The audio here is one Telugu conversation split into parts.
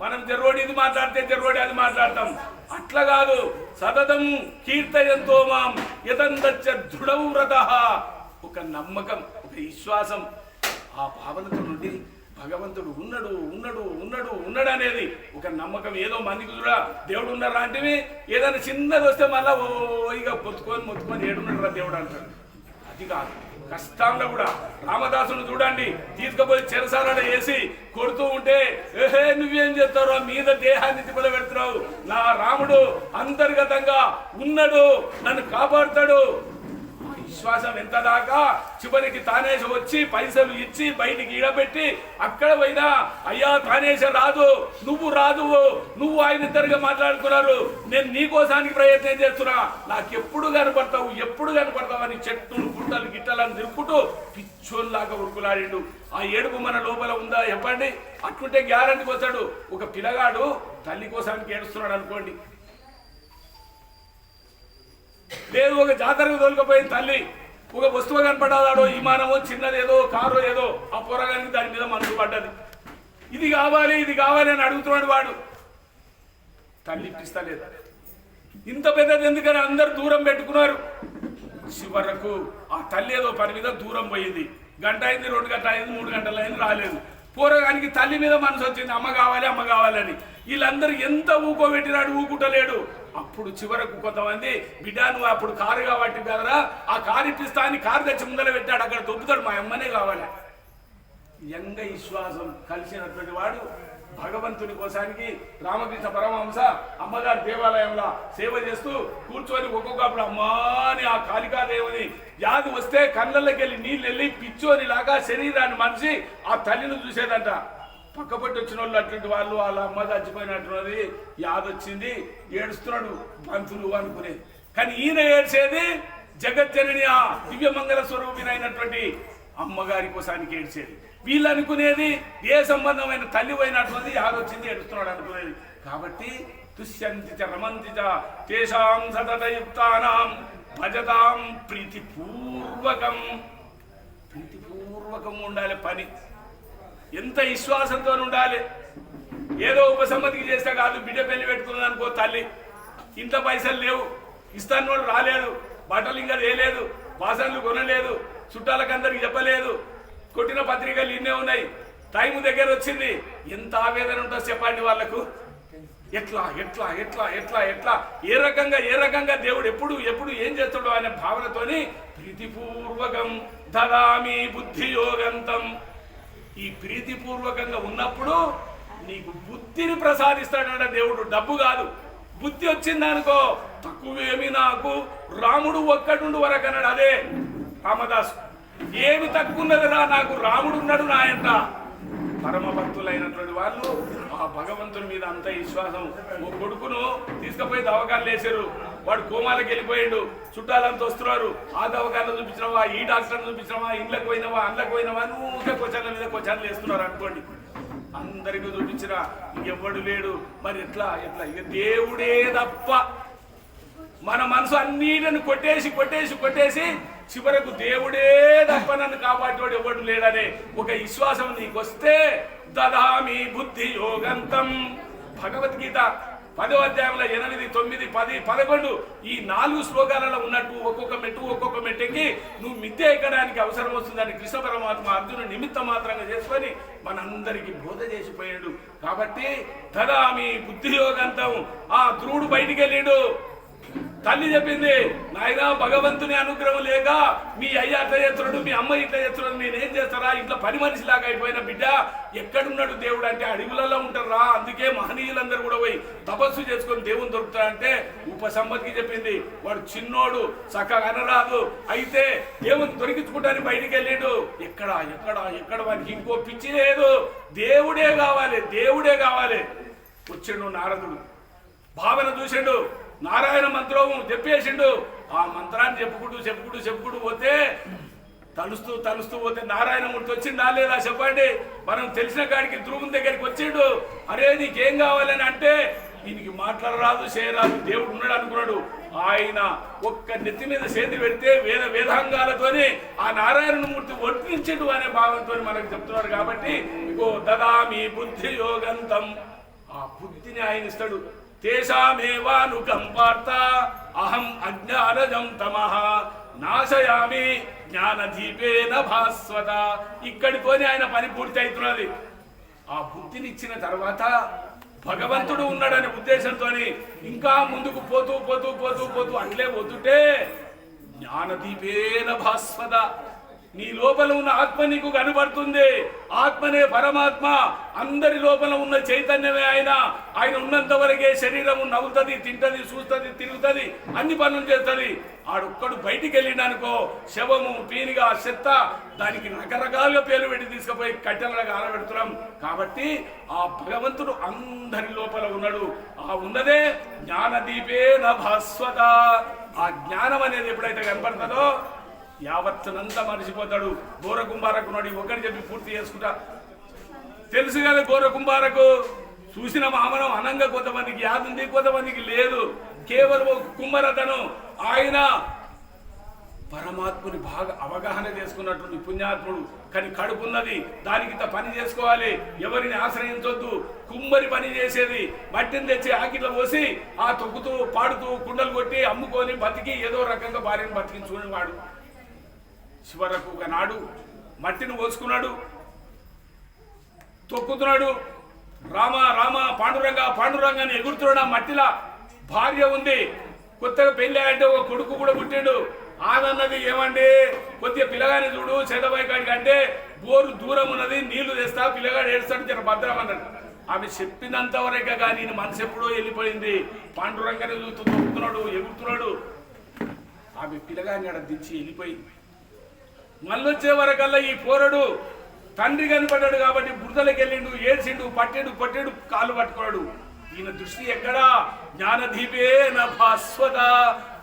మనం జర్రోడి ఇది మాట్లాడితే జర్రోడి అది మాట్లాడతాం. అట్లా కాదు. సతతం కీర్తయంతో మాం యతందచ్చ దృఢవ్రత ఒక నమ్మకం ఒక విశ్వాసం. ఆ భావనతో నుండి భగవంతుడు ఉన్నాడు ఉన్నాడు ఉన్నాడు ఉన్నాడు అనేది ఒక నమ్మకం. ఏదో మందికి కూడా దేవుడు ఉన్నారా అంటే ఏదైనా చిన్నది వస్తే మళ్ళా ఓ ఇక పొత్తుకొని మొత్తుకొని ఏడున్నాడు రా దేవుడు అంటాడు. అది కాదు. కష్టంలో కూడా రామదాసును చూడండి తీసుకుపోయి చెరసాలలో వేసి కొడుతూ ఉంటే ఏహే నువ్వేం చేస్తారో మీద దేహాన్ని తిప్పలు పెడుతున్నావు నా రాముడు అంతర్గతంగా ఉన్నాడు నన్ను కాపాడుతాడు. విశ్వాసం ఎంత దాకా చివరికి తానేశ వచ్చి పైసలు ఇచ్చి బయటికి ఈడబెట్టి అక్కడ పోయినా అయ్యా తానేశ రాదు నువ్వు రాదు నువ్వు ఆయన ఇద్దరుగా మాట్లాడుకున్నారు నేను నీకోసానికి ప్రయత్నం చేస్తున్నా. నాకెప్పుడు కనపడతావు ఎప్పుడు కనపడతావు అని చెట్టులు గుట్టలు గిట్టలను తిరుక్కుంటూ పిచ్చోళ్ళలాగా ఉరుకులాడిండు. ఆ ఏడుపు మన లోపల ఉందా చెప్పండి? అట్లుంటే గ్యారంటీకి వస్తాడు. ఒక పిల్లగాడు తల్లి కోసానికి ఏడుస్తున్నాడు అనుకోండి. ఒక జాతరకు తోలుకపోయింది తల్లి ఒక వస్తువు కనపడాదాడో విమానమో చిన్నది ఏదో కారో ఏదో ఆ పొరగానికి దాని మీద మనసు పడ్డది. ఇది కావాలి ఇది కావాలి అని అడుగుతున్నాడు వాడు. తల్లి ఇప్పిస్తలేదు ఇంత పెద్దది ఎందుకని అందరు దూరం పెట్టుకున్నారు? చివరకు ఆ తల్లి ఏదో పని మీద దూరం పోయింది. గంట అయింది రెండు గంట అయింది మూడు గంటలు అయింది రాలేదు. పూర్వగానికి తల్లి మీద మనసు వచ్చింది అమ్మ కావాలి అమ్మ కావాలని. వీళ్ళందరూ ఎంత ఊకోబెట్టినాడు ఊకుంటలేడు. అప్పుడు చివరకు కొంతమంది బిడ్డ నువ్వు అప్పుడు కారు కాబట్టి కదరా. ఆ కారు ఇప్పిస్తా అని కారు తెచ్చి ముందర పెట్టాడు. అక్కడ దొబ్బుతాడు మా అమ్మనే కావాలి? యంగ విశ్వాసం కలిసినటువంటి వాడు భగవంతుని కోసానికి రామకృష్ణ పరమహంస అమ్మగారి దేవాలయంలో సేవ చేస్తూ కూర్చొని ఒక్కొక్కప్పుడు అమ్మా అని ఆ కాళికాదేవుని వ్యాధి వస్తే కళ్ళల్లోకి వెళ్ళి నీళ్ళు వెళ్ళి పిచ్చోనిలాగా శరీరాన్ని మనిషి ఆ తల్లిని చూసేదంట. పక్కపట్టి వచ్చిన వాళ్ళు అటువంటి వాళ్ళు వాళ్ళ అమ్మ చచ్చిపోయినట్టున్నది యాదొచ్చింది ఏడుస్తున్నాడు పంతులు అనుకునేది కానీ ఈయన ఏడ్చేది జగజ్జనని ఆ దివ్యమంగళ స్వరూపినైనటువంటి అమ్మగారి కోసానికి ఏడ్చేది. వీళ్ళు అనుకునేది ఏ సంబంధమైన తల్లి పోయినటువంటి యాదొచ్చింది ఏడుస్తున్నాడు అనుకునేది. కాబట్టి తుష్యంతి చ రమంతి చ తేషాం సతతయుక్తానాం భజతాం ప్రీతిపూర్వకం. ప్రీతిపూర్వకం ఉండాలి పని. ఎంత విశ్వాసంతో ఉండాలి? ఏదో ఉపసమ్మతికి చేస్తే కాదు బిడ్డ పెళ్ళి పెట్టుకున్నాను అనుకో తల్లి. ఇంట్లో పైసలు లేవు. ఇస్తాను వాడు రాలేదు. బట్టలు ఇంకా వేయలేదు. వాసనలు కొనలేదు. చుట్టాలకు అందరికి చెప్పలేదు. కొట్టిన పత్రికలు ఇన్నే ఉన్నాయి. టైం దగ్గర వచ్చింది. ఎంత ఆవేదన ఉంటుందో చెప్పండి వాళ్ళకు. ఎట్లా ఎట్లా ఎట్లా ఎట్లా ఎట్లా? ఏ రకంగా ఏ రకంగా దేవుడు ఎప్పుడు ఎప్పుడు ఏం చేస్తాడో అనే భావనతోని ప్రీతిపూర్వకం దదామి బుద్ధి యోగంతం ఈ ప్రీతిపూర్వకంగా ఉన్నప్పుడు నీకు బుద్ధిని ప్రసాదిస్తాడట దేవుడు. డబ్బు కాదు. బుద్ధి వచ్చిందనుకో తక్కువేమి నాకు. రాముడు ఒక్కడుండు వరకు అన్నాడు అదే రామదాసు ఏమి తక్కువ నాకు రాముడు ఉన్నాడు నాయంట పరమ భక్తులైనటువంటి వాళ్ళు ఆ భగవంతుని మీద అంత విశ్వాసం. ఓ కొడుకును తీసుకుపోయి దవకాలు వేశారు. వాడు కోమాలకు వెళ్ళిపోయాడు. చుట్టాలంతా వస్తున్నారు. ఆ దవాఖాన చూపించినవా? ఈ డాక్టర్ చూపించినవా? ఇండ్లకు పోయినవా? అండ్లకు పోయినవా? ఊరికే క్వశ్చన్ల మీద క్వశ్చన్లు వేస్తున్నారు అనుకోండి. అందరికీ చూపించిన ఇంకెవ్వడు లేడు. మరి ఎట్లా? ఎట్లా? ఇక దేవుడే తప్ప మన మనసు అన్నిటిని కొట్టేసి కొట్టేసి కొట్టేసి చివరకు దేవుడే తప్ప నన్ను కాపాడేవాడు ఎవడు లేడనే ఒక విశ్వాసం నీకు వస్తే దదామి బుద్ధి యోగంతం. భగవద్గీత పదో అధ్యాయంలో ఎనిమిది తొమ్మిది పది పదకొండు ఈ నాలుగు శ్లోకాలలో ఉన్నట్టు ఒక్కొక్క మెట్టు ఒక్కొక్క మెట్టుకి నువ్వు మిద్దె ఎక్కడానికి అవసరం వస్తుందని కృష్ణ పరమాత్మ అర్జును నిమిత్త మాత్రంగా చేసుకొని మనందరికీ బోధ చేసిపోయాడు. కాబట్టి తదామి బుద్ధియోగంతం. ఆ ధ్రువుడు బయటికి వెళ్ళాడు తల్లి చెప్పింది నాయన భగవంతుని అనుగ్రహం లేక మీ అయ్య అట్లా చేస్తున్నాడు మీ అమ్మ ఇట్లా చేస్తున్నాడు నేనేం చేస్తారా? ఇంట్లో పని మనిషిలాగా అయిపోయిన బిడ్డ ఎక్కడున్నాడు దేవుడు? అంటే అడవులలో ఉంటారా? అందుకే మహనీయులందరూ కూడా పోయి తపస్సు చేసుకొని దేవుని దొరుకుతాడంటే ఉపసమ్మతికి చెప్పింది. వాడు చిన్నోడు చక్కగా అనరాదు. అయితే దేవుని దొరికించుకుంటానికి బయటికి వెళ్ళాడు. ఎక్కడ ఎక్కడ ఎక్కడ వానికి ఇంకో పిచ్చి లేదు. దేవుడే కావాలి దేవుడే కావాలి. వచ్చిండు నారదుడు. భావన చూసిండు. నారాయణ మంత్రం చెప్పేసిండు. ఆ మంత్రాన్ని చెప్పుకుంటూ చెప్పుకుంటూ చెప్పుకుంటూ పోతే తలుస్తూ తలుస్తూ పోతే నారాయణ వచ్చిండు లేదా చెప్పండి? మనం తెలిసిన కాడికి ధ్రువం దగ్గరికి వచ్చిండు. అరే నీకేం కావాలని అంటే దీనికి మాట్లాడరాదు చేయరాదు దేవుడు ఉన్నాడు అనుకున్నాడు. ఆయన ఒక్క నెత్తి మీద చేతి పెడితే వేద వేదాంగాలతోని ఆ నారాయణ మూర్తి అనే భావంతో మనకు చెప్తున్నారు కాబట్టి ఇగో దదామి బుద్ధి యోగంతం ఆ బుద్ధిని ఆయన ఇస్తాడు. తేషామేవానుకంపార్త అహం అజ్ఞానజం తమః. నాశయామి జ్ఞానదీపేన భాస్వత. ఇక్కడితోనే ఆయన పని పూర్తి అవుతున్నది. ఆ బుద్ధినిచ్చిన తర్వాత భగవంతుడు ఉన్నాడనే ఉద్దేశంతో ఇంకా ముందుకు పోతూ పోతూ పోతూ పోతూ అట్లే పోతుంటే జ్ఞానదీపేన భాస్వత. నీ లోపల ఉన్న ఆత్మ నీకు కనబడుతుంది. ఆత్మనే పరమాత్మ. అందరి లోపల ఉన్న చైతన్యమే ఆయన. ఆయన ఉన్నంత వరకే శరీరము నవ్వుతుంది తింటది చూస్తుంది తిరుగుతుంది అన్ని పనులు చేస్తుంది. ఆడొక్కడు బయటికి వెళ్ళినానుకో శవము పీనిగా చెత్త దానికి రకరకాలుగా పేరు పెట్టి తీసుకుపోయి కట్టెలకు ఆరబెడుతున్నాం కాబట్టి ఆ భగవంతుడు అందరి లోపల ఉన్నాడు. ఆ ఉన్నదే జ్ఞానదీపే భాస్వత. ఆ జ్ఞానం అనేది ఎప్పుడైతే కనపడుతుందో యావత్తునంతా మరిచిపోతాడు. కుంభారకు నోడి ఒకటి చెప్పి పూర్తి చేసుకుంటా. తెలుసు కదా ఘోర కుంభారకు చూసిన మామనం అనంగా కొంతమందికి యాదుంది కొంతమందికి లేదు. కేవలం ఒక కుమ్మరతను ఆయన పరమాత్ముని బాగా అవగాహన చేసుకున్నటువంటి పుణ్యాత్ముడు. కానీ కడుపున్నది దానికి ఇంత పని చేసుకోవాలి. ఎవరిని ఆశ్రయించొద్దు. కుమ్మరి పని చేసేది. మట్టిని తెచ్చి ఆకిట్లో పోసి ఆ తొక్కుతూ పాడుతూ కుండలు కొట్టి అమ్ముకొని బతికి ఏదో రకంగా భార్యను బతికించుకునేవాడు. చివరకు ఒకనాడు మట్టిని పోసుకున్నాడు తొక్కుతున్నాడు. రామ రామ పాండురంగ పాండురంగ అని ఎగురుతున్నాడు. ఆ మట్టిలా భార్య ఉంది. కొత్తగా పెళ్ళి అంటే ఒక కొడుకు కూడా పుట్టాడు. ఆదన్నది ఏమండి? కొద్దిగా పిల్లగాని చూడు చెదబాయి కాడికి అంటే బోరు దూరం ఉన్నది నీళ్ళు తెస్తా పిల్లగాడు ఏడుస్తాడు జర భద్రం అన్నాడు. ఆమె చెప్పినంత వరకే కానీ మనసు ఎప్పుడో వెళ్ళిపోయింది. పాండురంగనే చూస్తూ తొక్కుతున్నాడు ఎగురుతున్నాడు. ఆమె పిల్లగాని అక్కడ దించి వెళ్ళిపోయింది. మళ్ళొచ్చే వరకల్లా ఈ పోరడు తండ్రి కనపడ్డాడు కాబట్టి బురదలకి వెళ్ళిండు ఏడ్చిండు పట్టెడు పట్టెడు కాలు పట్టుకున్నాడు. ఈయన దృష్టి ఎక్కడా? జ్ఞానదీపే భాస్వత.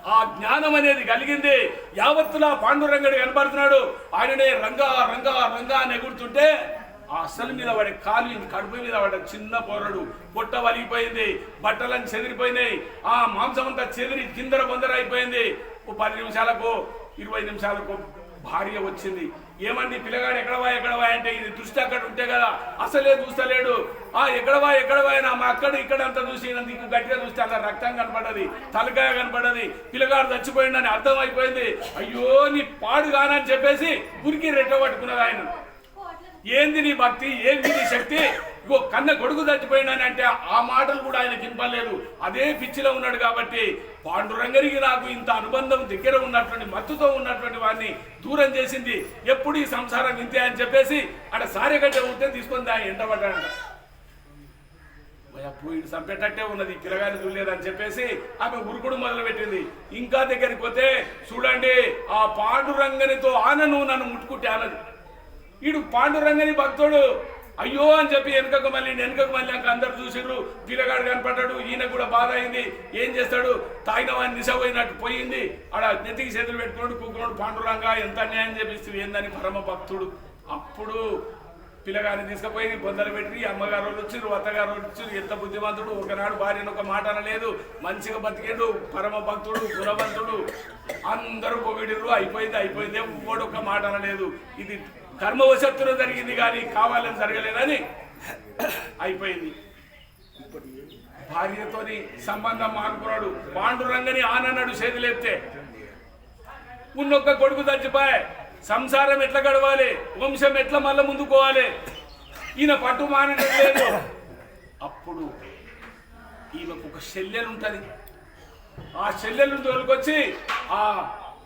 ఆ జ్ఞానం అనేది కలిగింది. యావత్తులా పాండురంగడు కనపడుతున్నాడు. ఆయననే రంగా రంగా రంగా అని ఎగురుతుంటే ఆ అసలు మీద వాడి కాలు కడుపు మీద వాడ చిన్న పోరడు. పొట్ట వలిగిపోయింది బట్టలన్నీ చెదిరిపోయినాయి. ఆ మాంసం అంతా చెదిరి కిందర బొందర అయిపోయింది. ఓ పది నిమిషాలకు ఇరవై నిమిషాలకు భార్య వచ్చింది. ఏమండి పిల్లగాడు ఎక్కడవా ఎక్కడవా అంటే ఇది దృష్టి అక్కడ ఉంటే కదా అసలే చూస్తలేడు. ఆ ఎక్కడవా ఎక్కడవా అయినా మా అక్కడ ఇక్కడ అంతా చూసి నీకు గట్టిగా చూస్తే అలా రక్తం కనపడది తలకాయ కనపడది పిల్లగాడు చచ్చిపోయిందని అర్థం అయిపోయింది అయ్యో నీ పాడు కానని చెప్పేసి ఉరికి రెట్ట పట్టుకున్నది ఆయన. ఏంది నీ భక్తి? ఏంది నీ శక్తి? ఇగో కన్న కొడుకు చచ్చిపోయినానంటే ఆ మాటలు కూడా ఆయన కింపలేదు అదే పిచ్చిలో ఉన్నాడు కాబట్టి పాండురంగరికి నాకు ఇంత అనుబంధం దగ్గర ఉన్నటువంటి మత్తుతో ఉన్నటువంటి వాడిని దూరం చేసింది. ఎప్పుడు ఈ సంసారం ఇంతే అని చెప్పేసి అక్కడ సారెగడ్డ ఉంటే తీసుకొని ఆయన ఎండబడ్డాడు పోయి చంపేటట్టే ఉన్నది పిల్లగాని చూడలేదని చెప్పేసి ఆమె ఉరుకుడు మొదలుపెట్టింది. ఇంకా దగ్గరికి పోతే చూడండి ఆ పాండురంగనితో ఆనను నన్ను ముట్టుకుంటే అన్నది ఈడు పాండురంగని భక్తుడు అయ్యో అని చెప్పి వెనుకకు మళ్ళీ వెనుకకు మళ్ళీ అక్కడ అందరు చూసిండ్రు. పిల్లగాడు కనపడ్డాడు ఈయన కూడా బాధ అయింది. ఏం చేస్తాడు? తాగిన వాడిని దిశ పోయినట్టు పోయింది. ఆడ నెత్తికి చేతులు పెట్టుకున్నాడు కూకున్నాడు పాండురంగా ఎంత అన్యాయం చేపిస్తూ ఏందని పరమ భక్తుడు. అప్పుడు పిల్లగాని తీసుకుపోయి బొందలు పెట్టి అమ్మగారు వాళ్ళు వచ్చిండ్రు అత్తగారు వాళ్ళు ఎంత బుద్ధిమంతుడు ఒకనాడు భార్యను ఒక మాట అనలేదు. మంచిగా బతికేడు పరమ భక్తుడు గుణవంతుడు. అందరూ పొగిడిర్రు అయిపోయింది అయిపోయింది ఒక్కడొక్క ఒక మాట అనలేదు. ఇది కర్మవశత్తులు జరిగింది కానీ కావాలని జరగలేదని అయిపోయింది. భార్యతోని సంబంధం మానుకున్నాడు. పాండురంగని ఆనన్నాడు చేతులెత్తే ఉన్నొక్క కొడుకు చచ్చిపోయే. సంసారం ఎట్లా గడవాలి? వంశం ఎట్లా మళ్ళీ ముందుకోవాలి ఈయన పట్టు మానడం లేదు. అప్పుడు ఈమెకు ఒక చెల్లెలు ఉంటుంది ఆ చెల్లెలు తోలుకొచ్చి ఆ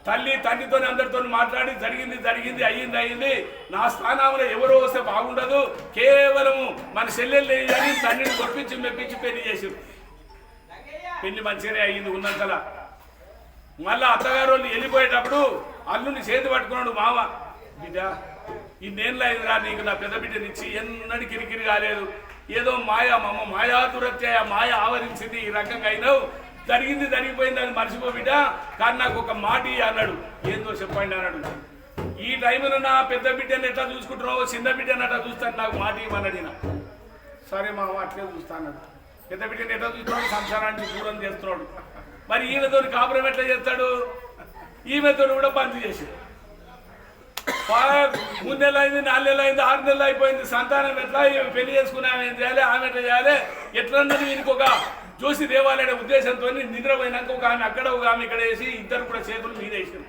తల్లి తండ్రితో అందరితో మాట్లాడి జరిగింది జరిగింది అయ్యింది అయ్యింది. నా స్థానంలో ఎవరో వస్తే బాగుండదు. కేవలము మన చెల్లెళ్ళు అని తండ్రిని గొప్పించి మెప్పించి పెళ్ళి చేసి పెళ్ళి మంచిగానే అయ్యింది ఉన్నంతలా. మళ్ళా అత్తగారు వాళ్ళు వెళ్ళిపోయేటప్పుడు అల్లుని చేతి పట్టుకున్నాడు మామ. బిడ్డ ఇన్నేళ్ళు అయిందిరా నీకు నా పెద్ద బిడ్డనిచ్చి ఎన్నడి కిరికిరి కాలేదు. ఏదో మాయ మమ్మ మాయా దురత్యయ మాయ ఆవరించింది ఈ రకంగా అయినావు. జరిగింది జరిగిపోయింది అని మర్చిపో బిడ్డ. కానీ నాకు ఒక మాట అన్నాడు. ఏందో చెప్పండి అన్నాడు. ఈ టైంలో నా పెద్ద బిడ్డని ఎట్లా చూసుకుంటున్నావు చిన్న బిడ్డని ఎట్లా చూస్తాను. నాకు మాట ఇవ్వమన్నాడు ఈయన. సరే మా అట్లే చూస్తాను పెద్ద బిడ్డని ఎట్లా చూస్తున్నాడు సంసారానికి దూరం చేస్తున్నాడు. మరి ఈమెతో కాపురం ఎట్లా చేస్తాడు? ఈమెతో కూడా బంద్ చేసాడు మూడు నెలలు అయింది నాలుగు నెలలు అయింది ఆరు నెలలు అయిపోయింది. సంతానం ఎట్లా? పెళ్ళి చేసుకుని ఆమె ఏం చేయాలి? ఆమె ఎట్లా చేయాలి? ఎట్లన్నది ఉన్నది ఒక జోసి దేవాలయ ఉద్దేశంతో నిద్రపోయినాక ఒక ఆమె అక్కడ ఒక ఆమె ఇక్కడ వేసి ఇద్దరు కూడా చేతులు మీద వేసారు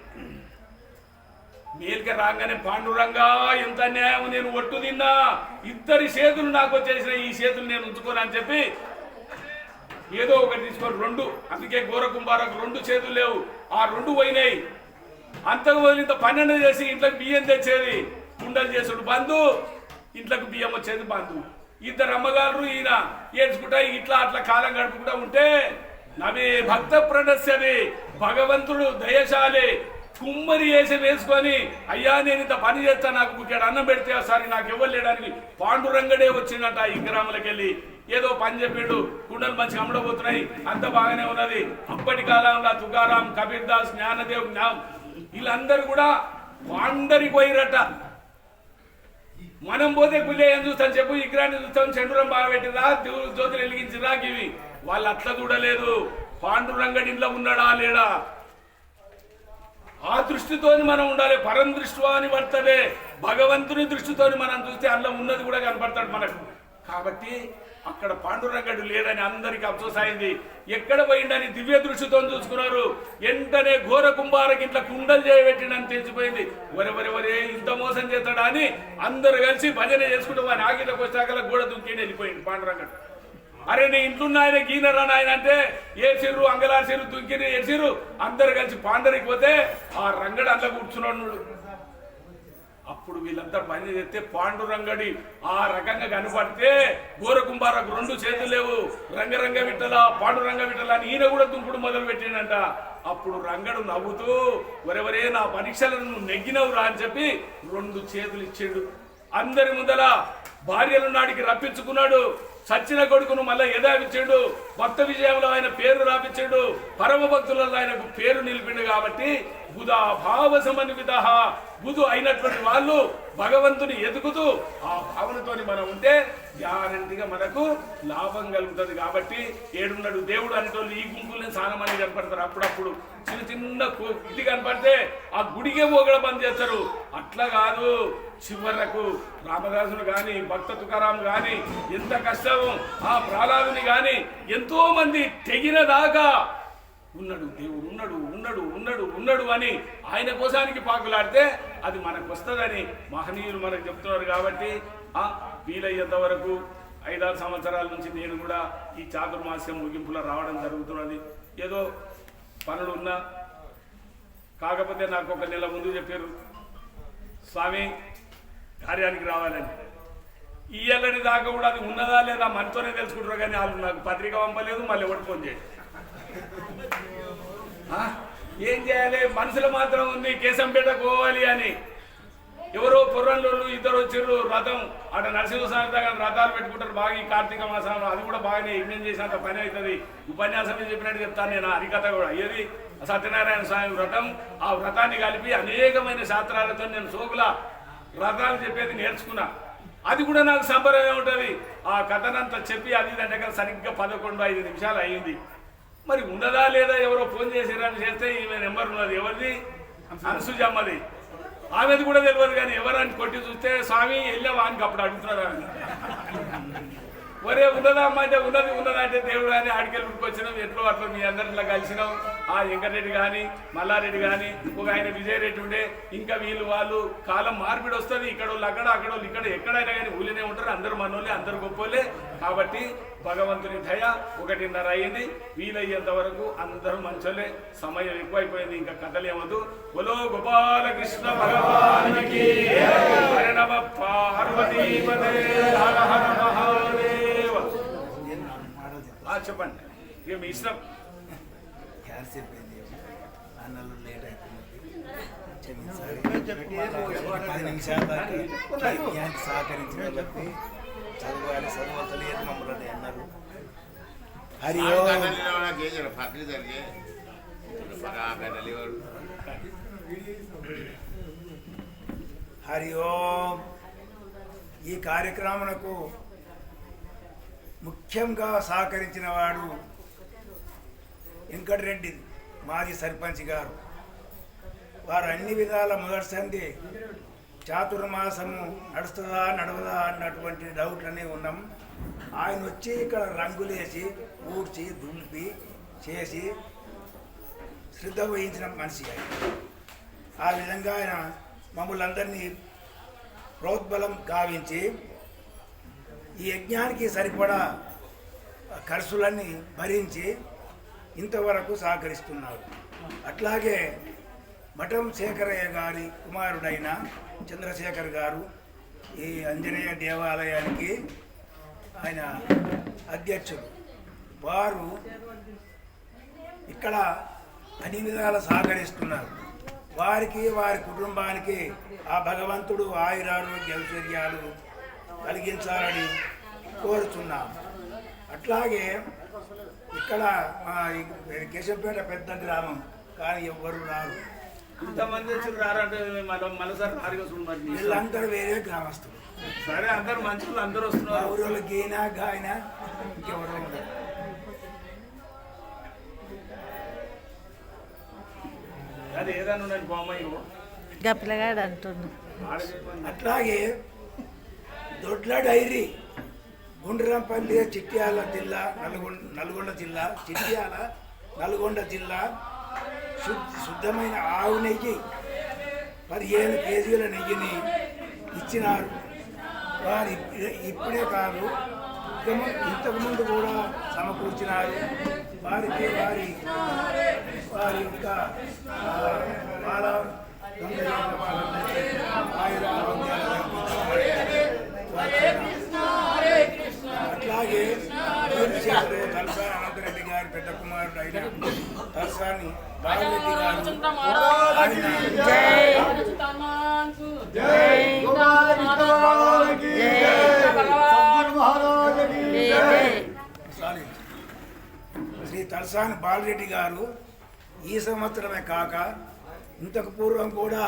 రాగానే పాండురంగా ఎంత న్యాయం నేను ఒట్టు తిన్నా ఇద్దరి చేతులు నాకు వచ్చేసిన ఈ చేతులు నేను ఉంచుకోను అని చెప్పి ఏదో ఒకటి తీసుకొని రెండు అందుకే ఘోర కుంభారకు రెండు చేతులు లేవు ఆ రెండు పోయినాయి. అంతకు వదిలి ఇంత పన్నెండు చేసి ఇంట్లోకి బియ్యం తెచ్చేది కుండలు చేసుడు బంధు ఇంట్లోకి బియ్యం వచ్చేది బంధువు ఇద్దరు అమ్మగారు ఈయన ఏడ్చుకుంటా ఇట్లా అట్లా కాలం గడుపుకుంటా ఉంటే నవి భక్త ప్రణశ్యది భగవంతుడు దయశాలి కుమ్మరి వేసి వేసుకొని అయ్యా నేను ఇంత పని చేస్తా నాకు ఇక్కడ అన్నం పెడితే సరే నాకు ఇవ్వలేడానికి పాండురంగడే వచ్చిందంట ఈ గ్రాములకి వెళ్ళి ఏదో పని చెప్పిండు కుండలు మంచిగా అమ్మడబోతున్నాయి అంత బాగానే ఉన్నది. అప్పటి కాలంలో తుకారాం కబీర్ దాస్ జ్ఞానదేవ్ జ్ఞానం వీళ్ళందరూ కూడా పాండరికి పోయిరట. మనం పోతే గుళ్ళే ఏం చూస్తాం చెప్పు? విగ్రహాన్ని చూస్తాం చెండురం బాగా పెట్టిరా జ్యోతులు వెలిగించిరా గివి? వాళ్ళు అట్లా చూడలేదు. పాండురంగడి ఇంట్లో ఉన్నాడా లేడా? ఆ దృష్టితోని మనం ఉండాలి. పరం దృష్టివా అని పడుతుంది భగవంతుని దృష్టితోని మనం చూస్తే అందులో ఉన్నది కూడా కనపడతాడు మనకు. కాబట్టి అక్కడ పాండురంగడు లేడని అందరికి అఫ్సోస్ అయింది ఎక్కడ పోయిండని దివ్య దృష్టితో చూసుకున్నారు. వెంటనే ఘోర కుంభారకి ఇట్లా కుండలు చేయబెట్టిండని తెలిసిపోయింది. వరే వరే ఇంత మోసం చేస్తాడా అని అందరు కలిసి భజన చేసుకుంటూ వారి ఆగిలకు వచ్చాక గోడ దుంకి వెళ్ళిపోయింది పాండురంగడు. అరే నీ ఇంట్లో ఆయన గీనరా నాయన అంటే ఏ అంగలాసిరు అంగలార్ దుంకిని అందరు కలిసి పాండరికి పోతే ఆ రంగడు అట్లా కూర్చున్నాడు. అప్పుడు వీళ్ళంతా పని చేస్తే పాండురంగడి ఆ రకంగా కనపడితే గోరకుంభారకు రెండు చేతులు లేవు. రంగరంగ విట్టల పాండురంగ విట్టల అని ఈయన కూడా దుంపుడు మొదలు పెట్టిండంట. అప్పుడు రంగడు నవ్వుతూ వరెవరే నా పరీక్షలను నువ్వు నెగ్గినవురా అని చెప్పి రెండు చేతులు ఇచ్చాడు. అందరి ముందల భార్యలు నాడికి రప్పించుకున్నాడు. సచ్చిన కొడుకును మళ్ళీ యథాపించాడు భక్త విజయంలో ఆయన పేరు రాపించాడు. పరమ భక్తులలో ఆయనకు పేరు నిలిపిండు కాబట్టి బుధా భావసమని సమన్విత. బుధు అయినటువంటి వాళ్ళు భగవంతుని ఎదుగుతూ ఆ భావనతోని మనం ఉంటే గ్యారంటీగా మనకు లాభం కలుగుతుంది కాబట్టి ఏడున్నాడు దేవుడు అనేటోళ్ళు ఈ గుంపుల్ని చాలా మంది కనపడతారు. అప్పుడప్పుడు చిన్న చిన్న ఇది కనపడితే ఆ గుడికే పోగడం బంద్ చేస్తారు. అట్లా కాదు. చివరకు రామదాసును కానీ భక్త తుకారాం కానీ ఎంత కష్టం ఆ ప్రహ్లాదుని కానీ ఎంతో మంది తెగిన దాకా ఉన్నాడు దేవుడు ఉన్నాడు ఉన్నాడు ఉన్నాడు ఉన్నాడు అని ఆయన కోసానికి పాకులాడితే అది మనకు వస్తుందని మహనీయులు మనకు చెప్తున్నారు కాబట్టి ఆ వీలయ్యేంత వరకు ఐదారు సంవత్సరాల నుంచి నేను కూడా ఈ చాతుర్మాస్యం ముగింపులో రావడం జరుగుతున్నది. ఏదో పనులు ఉన్నా కాకపోతే నాకు ఒక నెల ముందు చెప్పారు స్వామి కార్యానికి రావాలని. ఈ ఎల్లడి దాకా కూడా అది ఉన్నదా లేదా మనతోనే తెలుసుకుంటారు కానీ వాళ్ళు నాకు పత్రిక పంపలేదు మళ్ళీ ఒకటి ఫోన్ చేయండి ఏం చేయాలి? మనసులో మాత్రం ఉంది కేశంపేట పోవాలి అని. ఎవరో పుర్రంలో ఇద్దరు వచ్చిర్రు రథం అట నరసింహస్వామి దగ్గర రథాలు పెట్టుకుంటారు. బాగా ఈ కార్తీక మాసంలో అది కూడా బాగానే యజ్ఞం చేసినంత పని అవుతుంది. ఉపన్యాసం చెప్పినట్టు చెప్తాను నేను. హరికథ కూడా. ఏది? సత్యనారాయణ స్వామి వ్రతం. ఆ వ్రతాన్ని కలిపి అనేకమైన శాస్త్రాలతో నేను సోకుల రథాలు చెప్పేది నేర్చుకున్నా. అది కూడా నాకు సంబరమే ఉంటుంది. ఆ కథనంతా చెప్పి అది దగ్గర సరిగ్గా పదకొండు ఐదు నిమిషాలు అయ్యింది మరి ఉన్నదా లేదా ఎవరో ఫోన్ చేసిరని చేస్తే ఈమె నెంబర్ ఉన్నది. ఎవరిది? అనసూజమ్మది. ఆమెది కూడా తెలియదు కానీ ఎవరని కొట్టి చూస్తే స్వామి వెళ్ళావా అని అప్పుడు అడుగుతున్నారు ఆమె. ఒరే ఉన్నదా అంటే ఉన్నది ఉన్నదా అంటే దేవుడు కానీ ఆడికెళ్ళి ఉడికొచ్చినాం ఎట్లో అట్లా మీ అందరిలో కలిసినాం. ఆ వెంకటరెడ్డి కానీ మల్లారెడ్డి కానీ ఒక ఆయన విజయరెడ్డి ఉండే ఇంకా వీళ్ళు వాళ్ళు కాలం మార్పిడి వస్తుంది. ఇక్కడ వాళ్ళు అక్కడ అక్కడ వాళ్ళు ఇక్కడ ఎక్కడైనా కానీ ఊళ్ళనే ఉంటారు. అందరు మనోళ్ళే అందరు గొప్పోళ్ళే. కాబట్టి భగవంతుని దయ ఒకటిన్నర అయింది. వీలయ్యేంత వరకు అందరూ మంచోలే సమయం ఎక్కువైపోయింది ఇంకా కథలేమదు బలో గోపాలకృష్ణ భగవానికి పార్వతీపదే హర హర మహాదేవ చెప్పండి. ఇక మీ ఇష్టం. గ్యాస్ అయిపోయింది అన్నలు లేట్ అవుతుంది క్షమించాలి పది నిమిషాల దాకా సహకరించిన చెప్పి చదవాలి చదవతలేదు మమ్మల్ని అన్నారు. హరి ఓం. ఫాకరీ జరిగే. హరి ఓం. ఈ కార్యక్రమమునకు ముఖ్యంగా సహకరించిన వాడు వెంకటరెడ్డి మాజీ సర్పంచ్ గారు. వారు అన్ని విధాల మొదటిసంది చాతుర్మాసము నడుస్తుందా నడవదా అన్నటువంటి డౌట్లనే ఉన్నాం. ఆయన వచ్చి ఇక్కడ రంగులేసి ఊడ్చి దులిపి చేసి శ్రద్ధ వహించిన మనిషి ఆయన. ఆ విధంగా ఆయన మమ్మల్ని అందరినీ ప్రోద్బలం గావించి ఈ యజ్ఞానికి సరిపడా ఖర్చులన్నీ భరించి ఇంతవరకు సహకరిస్తున్నారు. అట్లాగే మఠం శేఖరయ్య గారి కుమారుడైన చంద్రశేఖర్ గారు ఈ ఆంజనేయ దేవాలయానికి ఆయన అధ్యక్షుడు వారు ఇక్కడ అన్ని విధాల సహకరిస్తున్నారు. వారికి వారి కుటుంబానికి ఆ భగవంతుడు ఆయురారోగ్య ఐశ్వర్యాలు కలిగించాలని కోరుచున్నాం అట్లాగే ఇక్కడ మా కేశంపేట పెద్ద గ్రామం కానీ ఎవ్వరు రారు ఇంతమంది వచ్చి రారంటే మనం మనసారి రారుగా. వీళ్ళందరూ వేరే గ్రామస్తులు సరే అందరు మంచులు అందరూ వస్తున్నారు ఊరిలో గీనా గాయన ఇంకెవరు ఉండరు అది ఏదైనా ఉండని బొమ్మ ఇవ్వు. గా పిల్లగాడు అంటుండు ఆడ చెప్పండి. అట్లాగే దొడ్ల డైరీ. గుండ్రంపల్లి చిట్యాల జిల్లా నల్గొండ నల్గొండ జిల్లా చిట్యాల నల్గొండ జిల్లా. శుద్ధమైన ఆవు నెయ్యి పదిహేను కేజీల నెయ్యిని ఇచ్చినారు. వారు ఇప్పుడే కాదు ఇంతకుముందు కూడా సమకూర్చినారు. వారికి వారి వారి యొక్క ఆ, బాల దొంగ వాళ్ళందరికీ ఆయుర ఆరోగ్యాలు కల్పించాలని అట్లాగే చంద్రశేఖర్ తలసాని అనంతరెడ్డి గారి పెద్ద కుమారుడు అయిన. శ్రీ తలసాని బాలరెడ్డి గారు ఈ సంవత్సరమే కాక ఇంతకు పూర్వం కూడా